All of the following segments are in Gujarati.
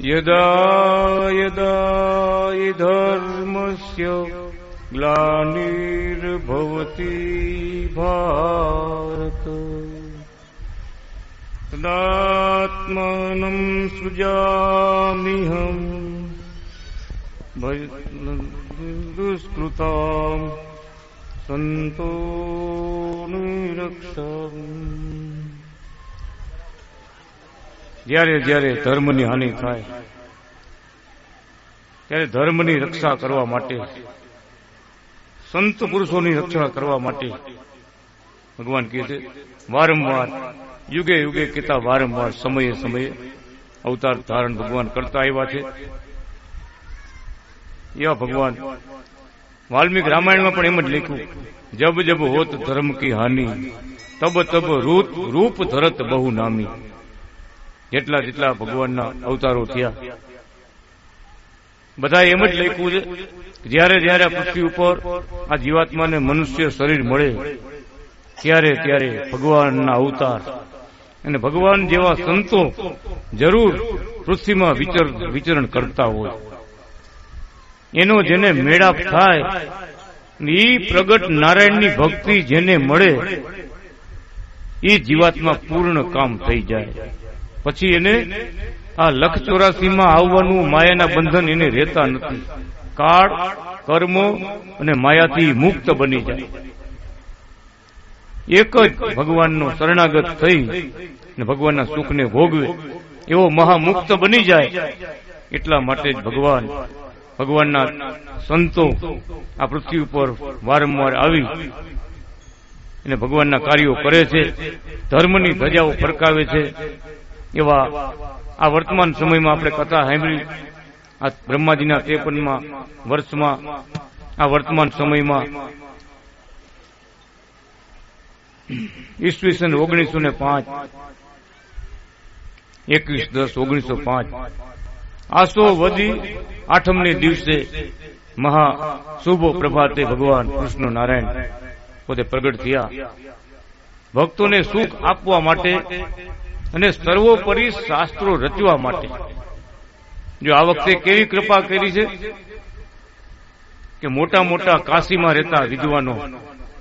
यदा यदायि धर्मस्य ग्लानिर्भवति भारत। तदात्मानम् सृजामिहम् दुष्कृताम् सन्तो निरक्षम्। જ્યારે જ્યારે ધર્મની હાનિ થાય, ત્યારે ધર્મની રક્ષા કરવા માટે, સંત પુરુષોની રક્ષા કરવા માટે ભગવાન કહે છે, વારંવાર, યુગે યુગે કહેતા વારંવાર, સમયે સમયે અવતાર ધારણ ભગવાન કરતા આવ્યા છે. એવા ભગવાન વાલ્મીક રામાયણમાં પણ એમ જ લખ્યું, જબ જબ હોત ધર્મ કી હાનિ, તબ તબ રૂપ રૂપ ધરત બહુ નામી. જેટલા જેટલા ભગવાનના અવતારો થયા. બધા એમ જ લખ્યું છે, જયારે જ્યારે પૃથ્વી ઉપર આ જીવાત્માને મનુષ્ય શરીર મળે, ત્યારે ત્યારે ભગવાનના અવતાર. અને ભગવાન જેવા સંતો જરૂર પૃથ્વીમાં વિચર, વિચરણ કરતા હોય. એનો જેને મેળાપ થાય એ પ્રગટ નારાયણની ભક્તિ જેને મળે એ જીવાત્મા પૂર્ણ કામ થઈ જાય. પછી એને આ લખ ચોરાસીમાં આવવાનું માયાના બંધન એને રહેતા નથી. કાળ, કર્મ અને માયાથી મુક્ત બની જાય. એક જ ભગવાનનો શરણાગત થઈ અને ભગવાનના સુખને ભોગવે, એવો મહામુક્ત બની જાય. એટલા માટે જ ભગવાન, ભગવાનના સંતો આ પૃથ્વી ઉપર વારંવાર આવી અને ભગવાનના કાર્યો કરે છે, ધર્મની ધજાઓ ફરકાવે છે એવા આ વર્તમાન સમયમાં આપણે કથા સાંભળી, આ બ્રહ્માજીના ત્રેપનમાં, વર્ષમાં, આ વર્તમાન સમયમાં. ઈસવીસન ઓગણીસો ને પાંચ, એકવીસ દસ ઓગણીસો પાંચ. આસો વધી આઠમને દિવસે મહા શુભ પ્રભાતે ભગવાન કૃષ્ણ નારાયણ પોતે પ્રગટ થયા. ભક્તોને સુખ આપવા માટે અને સર્વોપરી શાસ્ત્રો રચવા માટે. જો આ વખતે કેવી કૃપા કરી છે કે મોટા મોટા કાશીમાં રહેતા વિદ્વાનો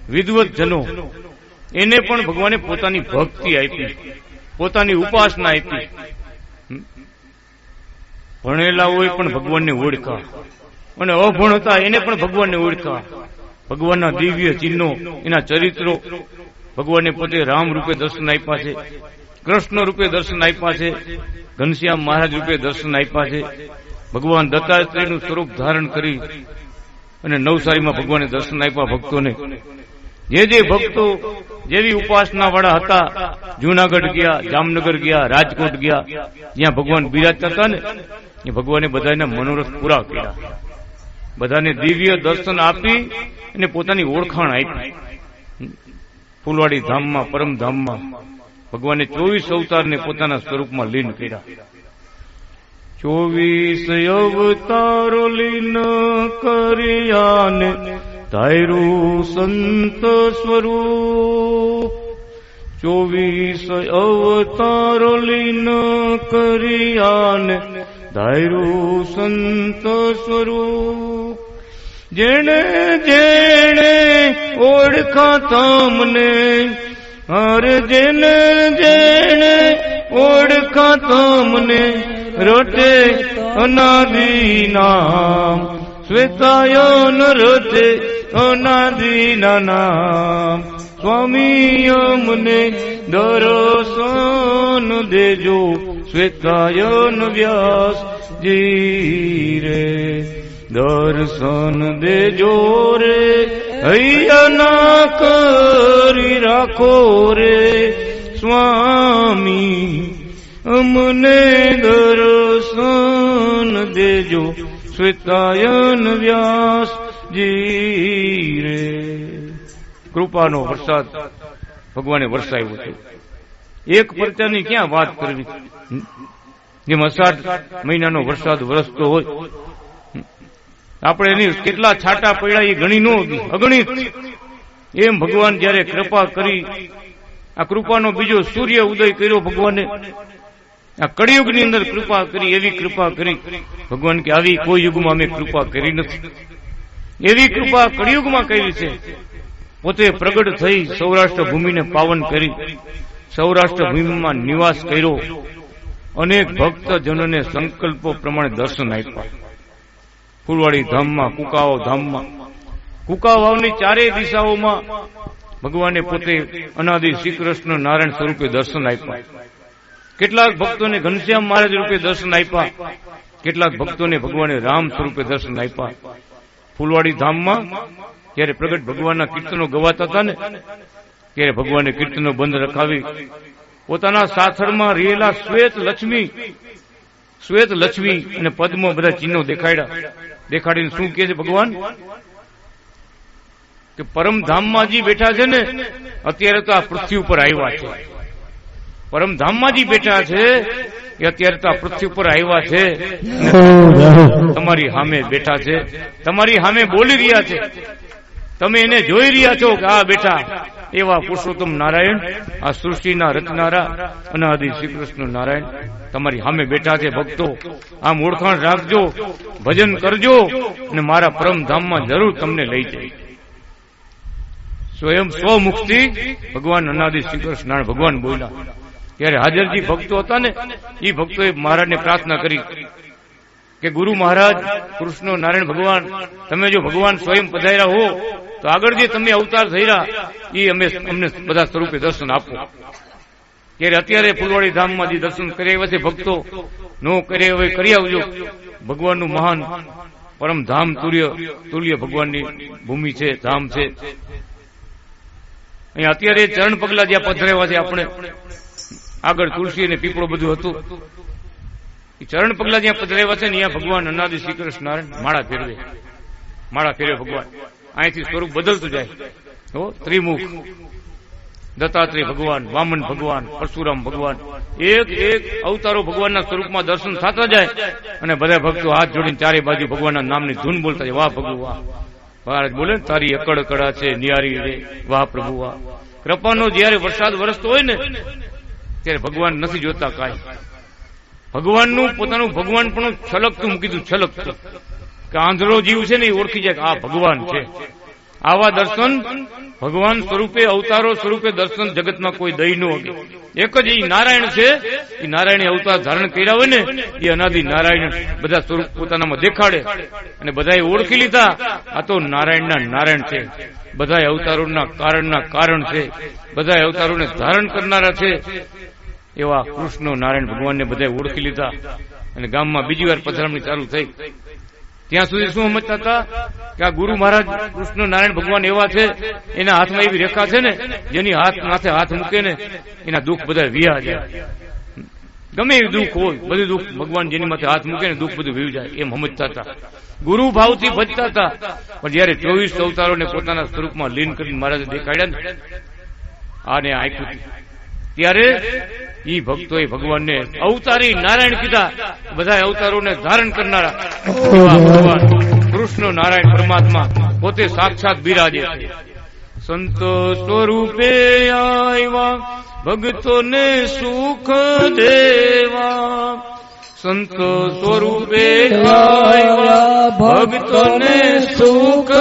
વિદવતજનો એને પણ ભગવાને પોતાની ભક્તિ આપી, પોતાની ઉપાસના આપી ભણેલા હોય પણ ભગવાનને ઓળખા અને અભણ હતા એને પણ ભગવાનને ઓળખા. ભગવાનના દિવ્ય ચિહ્નો, એના ચરિત્રો ભગવાનને પોતે રામ રૂપે દર્શન આપ્યા છે. કૃષ્ણ રૂપે દર્શન આપ્યા છે, ઘનશ્યામ મહારાજ રૂપે દર્શન આપ્યા છે. ભગવાન દત્તાત્રેયનું સ્વરૂપ ધારણ કરી અને નવસારીમાં ભગવાને દર્શન આપ્યા ભક્તોને. જે જે ભક્તો જેવી ઉપાસના વાળા હતા, જુનાગઢ ગયા, જામનગર ગયા, રાજકોટ ગયા, જ્યાં ભગવાન બિરાજતા હતા ને, એ ભગવાને બધાના મનોરથ પૂરા કર્યા. બધાને દિવ્ય દર્શન આપી અને પોતાની ઓળખાણ આપી. ફૂલવાડી ધામમાં પરમધામમાં ભગવાને ચોવીસ અવતારને પોતાના સ્વરૂપમાં લીન કર્યા. ચોવીસ અવતારો લીન કર્યાને ધાયરું સંત સ્વરૂપ. ચોવીસ અવતારો લીન કર્યાને ધાયરું સંત સ્વરૂપ. જેણે જેણે ઓળખા તમને અરે જેને જેણે ઓળખા તમને રટે અનાદિ નામ. શ્વેતાયન રટે અનાદિના નામ. સ્વામી અમને દર્શન દેજો. શ્વેતાયન વ્યાસ જી રે દર્શન દેજો રે. હૈયા કરી રાખો રે સ્વામી, અમને દર્શન દેજો, શ્વેતાયન વ્યાસ જી રે કૃપાનો વરસાદ ભગવાને વરસાવ્યો છે એક પરચાની ક્યાં વાત કરવી? જેમ અષાઢ મહિનાનો વરસાદ વરસતો હોય આપણે એની કેટલા છાટા પડ્યા એ ગણી નો અગણિત. એમ ભગવાન જયારે કૃપા કરી, આ કૃપાનો બીજો સૂર્ય ઉદય કર્યો ભગવાને. આ કળિયુગની અંદર કૃપા કરી, એવી કૃપા કરી. ભગવાન કે આવી કોઈ યુગમાં અમે કૃપા કરી નથી. એવી કૃપા કળિયુગમાં કરી છે. પોતે પ્રગટ થઈ સૌરાષ્ટ્ર ભૂમિને પાવન કરી. સૌરાષ્ટ્ર ભૂમિમાં નિવાસ કર્યો. અનેક ભક્તજનોને સંકલ્પો પ્રમાણે દર્શન આપ્યા. ફૂલવાડી ધામમાં, કુકાઓ ધામમાં. કુકા વાવની ચારેય દિશાઓમાં ભગવાને પોતે અનાદિ શ્રી કૃષ્ણ નારાયણ સ્વરૂપે દર્શન આપ્યા. કેટલાક ભક્તોને ઘનશ્યામ મહારાજ રૂપે દર્શન આપ્યા. કેટલાક ભક્તોને ભગવાને રામ સ્વરૂપે દર્શન આપ્યા. ફૂલવાડી ધામમાં ત્યારે પ્રગટ ભગવાનના કીર્તનો ગવાતા હતા ને, ત્યારે ભગવાને કીર્તનો બંધ રખાવી, પોતાના સાથળમાં રહેલા શ્વેત લક્ષ્મી શ્વેત લક્ષ્મી અને પદ્મ બધા ચિહ્નો દેખાડ્યા. દેખાડીને શું કે છે ભગવાન? કે પરમધામમાં જે બેઠા છે ને અત્યારે તો આ પૃથ્વી ઉપર આવ્યા છે. પરમધામમાં જે બેઠા છે એ અત્યારે તો આ પૃથ્વી ઉપર આવ્યા છે. તમારી સામે બેઠા છે. તમારી સામે બોલી રહ્યા છે. તમે એને જોઈ રહ્યા છો કે આ બેઠા એવા પુરુષોત્તમ નારાયણ આ સૃષ્ટિના રચનારા અનાદિ શ્રી કૃષ્ણ નારાયણ. તમારી સામે બેઠા છે ભક્તો. આમ ઓળખાણ રાખજો ભજન કરજો અને મારા પરમધામમાં જરૂર તમને લઈ જાય. સ્વયં સ્વમુક્તિ ભગવાન અનાદિ શ્રી કૃષ્ણ નારાયણ ભગવાન બોલ્યા. ત્યારે હાજરજી ભક્તો હતા ને એ ભક્તોએ મહારાજને પ્રાર્થના કરી. કે ગુરુ મહારાજ, કૃષ્ણ, નારાયણ ભગવાન, તમે જો ભગવાન સ્વયં પધાર્યા હો, તો આગળ જે તમે અવતાર રહ્યા એ અમે અમને બધા સ્વરૂપે દર્શન આપો. ત્યારે અત્યારે ફુલવાડી ધામમાં જે દર્શન કર્યા એવા છે ભક્તો, નો કરે હવે કરી આવજો. ભગવાનનું મહાન પરમ ધામ તુલ્ય તુલ્ય ભગવાનની ભૂમિ છે, ધામ છે. અહીંયા અત્યારે ચરણ પગલા જ્યાં પધરાવ્યા છે, આપણે આગળ તુલસી અને પીપળો બધું હતું. ચરણ પગલા જ્યાં પધરાવ્યા છે ને અહીંયા ભગવાન અનાદિ શ્રી કૃષ્ણ નારાયણ માળા ફેરવે. માળા ફેરવે ભગવાન. અહીંથી સ્વરૂપ બદલતું જાય. તો ત્રિમુખ. દત્તાત્રેય ભગવાન, વામન ભગવાન, પરશુરામ ભગવાન. એક એક અવતારો ભગવાનના સ્વરૂપમાં દર્શન થતા જાય અને બધા ભક્તો હાથ જોડીને ચારે બાજુ ભગવાનના નામની ધૂન બોલતા જાય. વાહ ભગુ વાહ. મહારાજ બોલે ને, તારી અકડ કડા છે નિયારી રે. વાહ પ્રભુ, વાહ. કૃપાનો જયારે વરસાદ વરસતો હોય ને, ત્યારે ભગવાન નથી જોતા કાંઈ. ભગવાનનું પોતાનું ભગવાન પણ છલકતું, મૂકી દીધું, છલકતું. કે આંધળો જીવ છે ને એ ઓળખી જાય આ ભગવાન છે. આવા દર્શન ભગવાન સ્વરૂપે, અવતારો સ્વરૂપે દર્શન જગતમાં કોઈ દઈ ન શકે. એક જ એ નારાયણ છે એ નારાયણ અવતાર ધારણ કર્યા હોય ને એ અનાદિ નારાયણ બધા સ્વરૂપ પોતાનામાં દેખાડે. અને બધાએ ઓળખી લીધા, આ તો નારાયણના નારાયણ છે. બધા અવતારોના કારણના કારણ છે. બધા અવતારોને ધારણ કરનારા છે. એવા કૃષ્ણ, નારાયણ ભગવાનને બધા ઓળખી લીધા અને ગામમાં બીજી વાર પધરામણી ચાલુ થઈ. ત્યાં સુધી શું સમજતા હતા કે આ ગુરુ મહારાજ કૃષ્ણ, નારાયણ ભગવાન એવા છે, એના હાથમાં એવી રેખા છે ને, જેની હાથ માથે હાથ મૂકે ને એના દુઃખ બધા વિયા જાય. ગમે એવી દુઃખ હોય, બધું દુઃખ ભગવાન જેની માથે હાથ મૂકે ને દુઃખ બધું વીવ જાય, એમ સમજતા હતા. ગુરુ ભાવથી ભજતા હતા, પણ જયારે ચોવીસ અવતારોને પોતાના સ્વરૂપમાં લીન કરીને મહારાજે દેખાડ્યા ને, આને આંખ્યું ત્યારે ઈ એ ભગવાનને અવતારી નારાયણ કીધા. બધા અવતારોને ધારણ કરનારા ભગવાન કૃષ્ણ નારાયણ પરમાત્મા પોતે સાક્ષાત બિરાજે સંતો સ્વરૂપે આવ્યા, ભક્તોને સુખ દેવા. સંતો સ્વરૂપે આવ્યા, ભક્તોને સુખ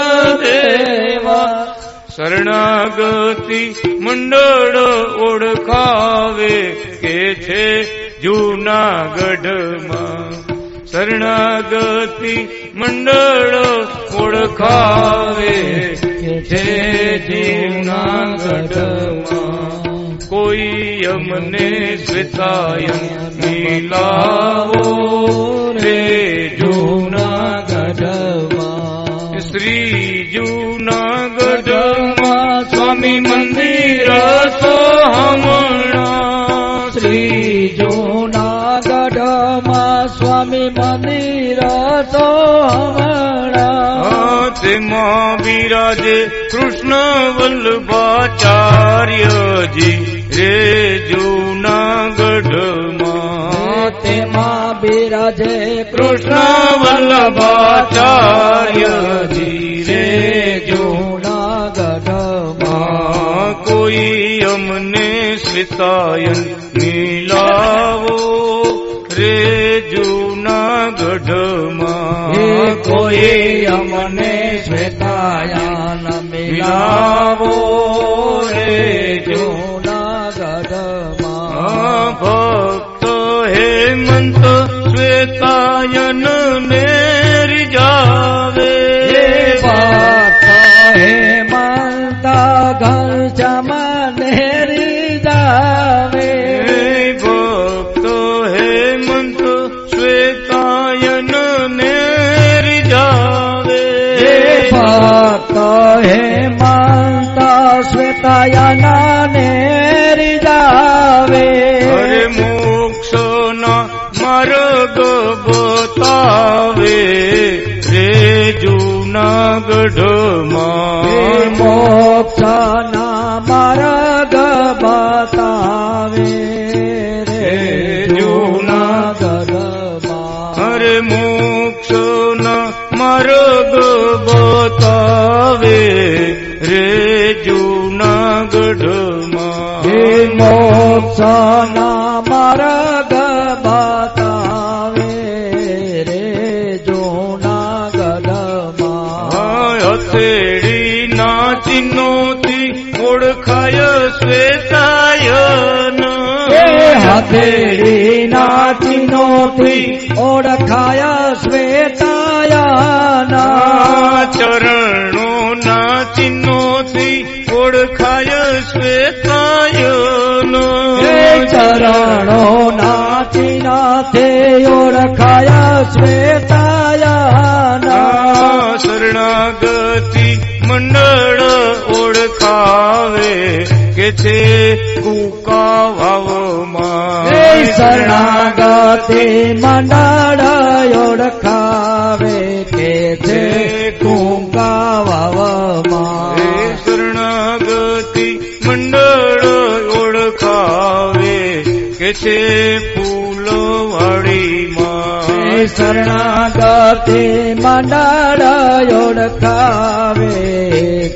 દેવા. શરણાગતિ મંડળ ઓળખાવે કે છે જૂનાગઢમાં. શરણાગતિ મંડળ ઓળખાવે કે છે જૂનાગઢમાં. કોઈ અમને શ્વેતાયન મિલાવો તો તેમાં બિરાજે કૃષ્ણ વલ્લભાચાર્યજી રે જૂનાગઢમાં તેમાં બિરાજે કૃષ્ણ વલ્લભાચાર્યજી રે જૂનાગઢમાં કોઈ અમને શ્વેતાયન મિલાવો હે કોઈ અમને શ્વેતાયાન મિલાવો રે જૂનાગઢમાં. ભક્ત હેમંત શ્વેતાયન હેમંતા શ્વેતાયાના નેરી જાવે અરે મોક્ષના માર્ગ બતાવે. રે જૂનાગઢમાં જૂનાગઢમાં હે મોક્ષના માર્ગ બતાવે રે જૂનાગઢમાં. હથેળી ના ચિહ્નોથી ઓળખાય શ્વેતાયન. હે હથેળી નાચીનોથી ઓળખાય શ્વેતાયાના. ચરણો ના ચિહ્નોથી ઓળખાય શ્વેતાયન. ચરણો નાચીનાથે ઓળખાય શ્વેતાયાના. શરણાગતિ મંડળ ઓળખાવે કે છે કુકા વાવમાં હે શરણાગતે મંડળ ઓળખાવે શરણાગતિ મંડળ ઓળખાવે કે છે ફૂલવાડીમાં હે શરણાગતે મંડળ ઓળખાવે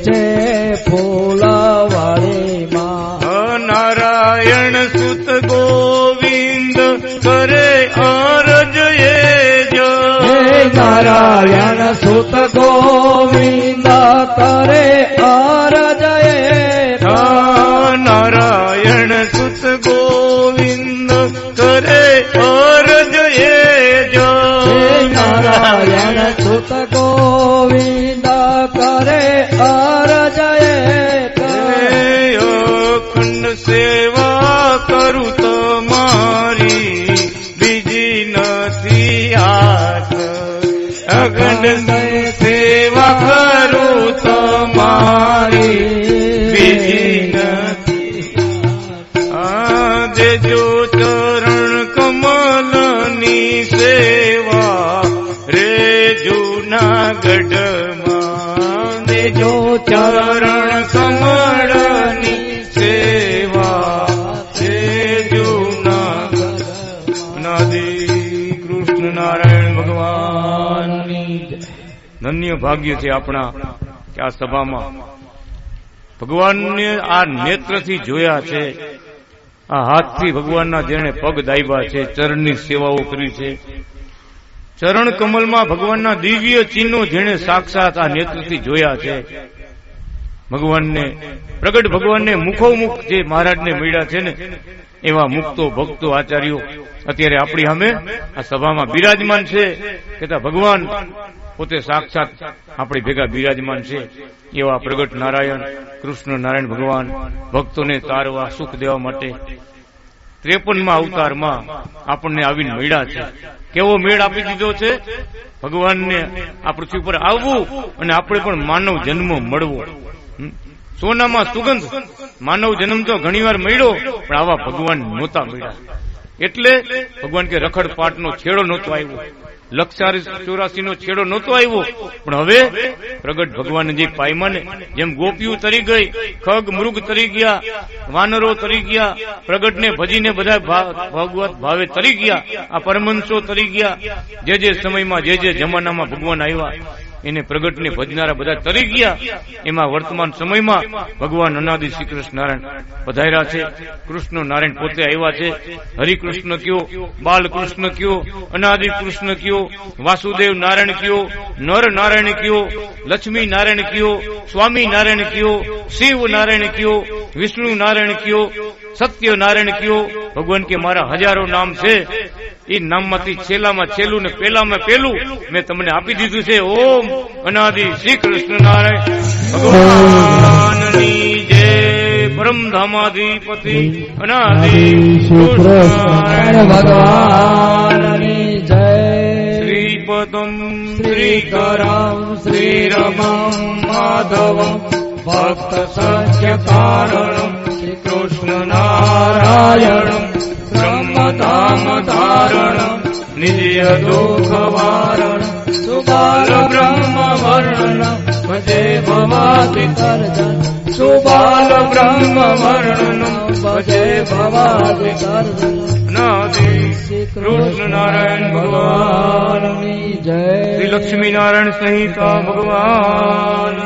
છે ફૂલવાડીમાં નારાયણ સુત ગોવિંદ કરે અરજ એ હે જ નારાયણ સુત ગોવિંદ કરે અરજય ભાગ્ય છે આપણા કે આ સભામાં. ભગવાનને આ નેત્રથી જોયા છે. આ હાથથી ભગવાનના જેણે પગ દાયબા છે, ચરણની સેવાઓ કરી છે. ચરણ કમલમાં ભગવાનના દિવ્ય ચિહ્નો જેણે સાક્ષાત આ નેત્રથી જોયા છે. ભગવાનને, પ્રગટ ભગવાનને મુખોમુખ જે મહારાજને મળ્યા છે ને, એવા મુક્તો ભક્તો આચાર્યો, અત્યારે આપણી સામે આ સભામાં બિરાજમાન છે. કહેતા ભગવાન પોતે સાક્ષાત આપણી ભેગા બિરાજમાન છે. એવા પ્રગટ નારાયણ, કૃષ્ણ નારાયણ ભગવાન, ભક્તોને તારવા, સુખ દેવા માટે ત્રેપનમાં અવતારમાં આપણને આવીને મળ્યા છે. કેવો મેળ આપી દીધો છે? ભગવાનને આ પૃથ્વી પર આવવું અને આપણે પણ માનવ જન્મ મળવો. સોનામાં સુગંધ. માનવ જન્મ તો ઘણીવાર મળ્યો, પણ આવા ભગવાન નહોતા મળ્યા. એટલે ભગવાન કે રખડ પાટનો છેડો નહોતો આવ્યો. લક્ષારી ચોરાસી નો છેડો નહોતો આવ્યો. પણ હવે પ્રગટ ભગવાન જે પાયમન જેમ ગોપીઓ તરી ગઈ, ખગ, મૃગ તરી ગયા, વાનરો તરી ગયા, પ્રગટને ભજીને બધા ભગવત ભાવે તરી ગયા, આ પરમંશો તરી ગયા. જે જે સમયમાં, જે જે જમાનામાં ભગવાન આવ્યા એને પ્રગટને ભજનારા બધા તરી ગયા. એમાં વર્તમાન સમયમાં ભગવાન અનાદિ શ્રી કૃષ્ણ નારાયણ પધાર્યા છે. કૃષ્ણ નારાયણ પોતે આવ્યા છે. હરિકૃષ્ણ કયો, બાલકૃષ્ણ કયો, અનાદિ કૃષ્ણ કયો, વાસુદેવ નારાયણ કયો, નર નારાયણ કયો, લક્ષ્મી નારાયણ કયો, સ્વામી નારાયણ કયો, શિવ નારાયણ કયો, વિષ્ણુ નારાયણ કયો સત્ય નારાયણ કયો ભગવાન કે મારા હજારો નામ છે એ નામમાંથી છેલ્લામાં છેલ્લું ને પેલામાં પેલું મેં તમને આપી દીધું છે. ઓમ અનાદિ શ્રી કૃષ્ણ નારાયણ ભગવાનની જય પરમધામાધિપતિ અનાદિ ભગવાનની જય. શ્રીપદમ શ્રીકરમ શ્રીરમમ માધવ ભક્ત સત્ય કારણમ કૃષ્ણ નારાયણમ બ્રહ્મધામ ધારણ નિત્ય દુઃખ વારણ સુબાલ બ્રહ્મ વર્ણ ભજે ભવાતિ તર્જન સુબાલ બ્રહ્મ વર્ણ ભજે ભવાતિ તર્જન અનાદિ કૃષ્ણ નારાયણ ભગવાનની જય શ્રી લક્ષ્મીનારાયણ સહિતા સંહિતા ભગવાન